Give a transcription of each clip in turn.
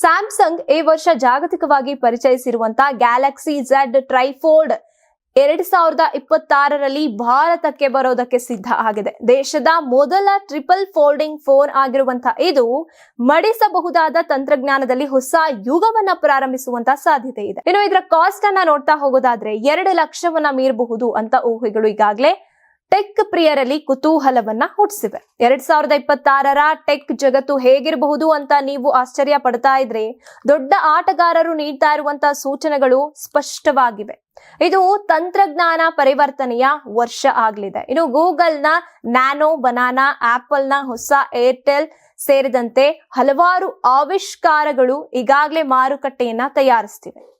Samsung ಈ ವರ್ಷ ಜಾಗತಿಕವಾಗಿ ಪರಿಚಯಿಸಿರುವಂತಹ ಗ್ಯಾಲಕ್ಸಿ ಝೆಡ್ ಟ್ರೈಫೋಲ್ಡ್ ಎರಡ್ ಸಾವಿರದ ಇಪ್ಪತ್ತಾರರಲ್ಲಿ ಭಾರತಕ್ಕೆ ಬರೋದಕ್ಕೆ ಸಿದ್ಧ ಆಗಿದೆ. ದೇಶದ ಮೊದಲ ಟ್ರಿಪಲ್ ಫೋಲ್ಡಿಂಗ್ ಫೋನ್ ಆಗಿರುವಂತಹ ಇದು ಮಡಿಸಬಹುದಾದ ತಂತ್ರಜ್ಞಾನದಲ್ಲಿ ಹೊಸ ಯುಗವನ್ನ ಪ್ರಾರಂಭಿಸುವಂತ ಸಾಧ್ಯತೆ ಇದೆ. ಇನ್ನು ಇದರ ಕಾಸ್ಟ್ ಅನ್ನ ನೋಡ್ತಾ ಹೋಗೋದಾದ್ರೆ ಎರಡು ಲಕ್ಷವನ್ನ ಮೀರಬಹುದು ಅಂತ ಊಹೆಗಳು ಈಗಾಗಲೇ ಟೆಕ್ ಪ್ರಿಯರಲ್ಲಿ ಕುತೂಹಲವನ್ನ ಹುಟ್ಟಿಸಿವೆ ಎರಡ್ ಸಾವಿರದ ಇಪ್ಪತ್ತಾರರ ಟೆಕ್ ಜಗತ್ತು ಹೇಗಿರಬಹುದು ಅಂತ ನೀವು ಆಶ್ಚರ್ಯ ಪಡ್ತಾ ಇದ್ರೆ, ದೊಡ್ಡ ಆಟಗಾರರು ನೀಡ್ತಾ ಇರುವಂತಹ ಸೂಚನೆಗಳು ಸ್ಪಷ್ಟವಾಗಿವೆ. ಇದು ತಂತ್ರಜ್ಞಾನ ಪರಿವರ್ತನೆಯ ವರ್ಷ ಆಗಲಿದೆ. ಇನ್ನು ಗೂಗಲ್ನ ನ್ಯಾನೋ, ಬನಾನಾ, ಆಪಲ್ನ ಹೊಸ ಏರ್ಟೆಲ್ ಸೇರಿದಂತೆ ಹಲವಾರು ಆವಿಷ್ಕಾರಗಳು ಈಗಾಗಲೇ ಮಾರುಕಟ್ಟೆಯನ್ನ ತಯಾರಿಸ್ತಿವೆ.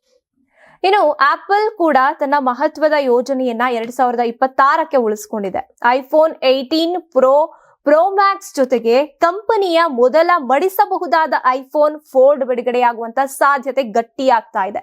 ಇನ್ನು ಆಪಲ್ ಕೂಡ ತನ್ನ ಮಹತ್ವದ ಯೋಜನೆಯನ್ನ ಎರಡ್ ಸಾವಿರದ ಇಪ್ಪತ್ತಾರಕ್ಕೆ ಉಳಿಸ್ಕೊಂಡಿದೆ. IPhone eighteen pro pro max ಜೊತೆಗೆ ಕಂಪನಿಯ ಮೊದಲ ಮಡಿಸಬಹುದಾದ ಐಫೋನ್ ಫೋರ್ಡ್ ಬಿಡುಗಡೆಯಾಗುವಂತ ಸಾಧ್ಯತೆ ಗಟ್ಟಿಯಾಗ್ತಾ ಇದೆ.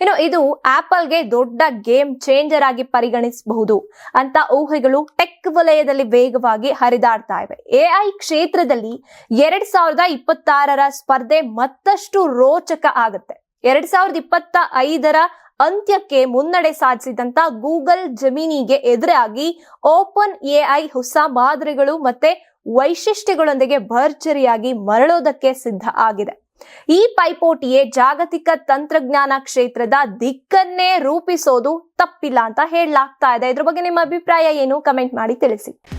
ಇನ್ನು ಇದು ಆಪಲ್ಗೆ ದೊಡ್ಡ ಗೇಮ್ ಚೇಂಜರ್ ಆಗಿ ಪರಿಗಣಿಸಬಹುದು ಅಂತ ಊಹೆಗಳು ಟೆಕ್ ವಲಯದಲ್ಲಿ ವೇಗವಾಗಿ ಹರಿದಾಡ್ತಾ ಇವೆ. ಎಐ ಕ್ಷೇತ್ರದಲ್ಲಿ ಎರಡ್ ಸಾವಿರದ ಇಪ್ಪತ್ತಾರರ ಸ್ಪರ್ಧೆ ಮತ್ತಷ್ಟು ರೋಚಕ ಆಗುತ್ತೆ. ಎರಡ್ ಸಾವಿರದ ಇಪ್ಪತ್ತ ಐದರ ಅಂತ್ಯಕ್ಕೆ ಮುನ್ನಡೆ ಸಾಧಿಸಿದಂತ ಗೂಗಲ್ ಜಮೀನಿಗೆ ಎದುರಾಗಿ ಓಪನ್ ಎಐ ಹೊಸ ಮಾದರಿಗಳು ಮತ್ತೆ ವೈಶಿಷ್ಟ್ಯಗಳೊಂದಿಗೆ ಭರ್ಜರಿಯಾಗಿ ಮರಳೋದಕ್ಕೆ ಸಿದ್ಧ ಆಗಿದೆ. ಈ ಪೈಪೋಟಿಯೇ ಜಾಗತಿಕ ತಂತ್ರಜ್ಞಾನ ಕ್ಷೇತ್ರದ ದಿಕ್ಕನ್ನೇ ರೂಪಿಸೋದು ತಪ್ಪಿಲ್ಲ ಅಂತ ಹೇಳಲಾಗ್ತಾ ಇದೆ. ಇದ್ರ ಬಗ್ಗೆ ನಿಮ್ಮ ಅಭಿಪ್ರಾಯ ಏನು? ಕಮೆಂಟ್ ಮಾಡಿ ತಿಳಿಸಿ.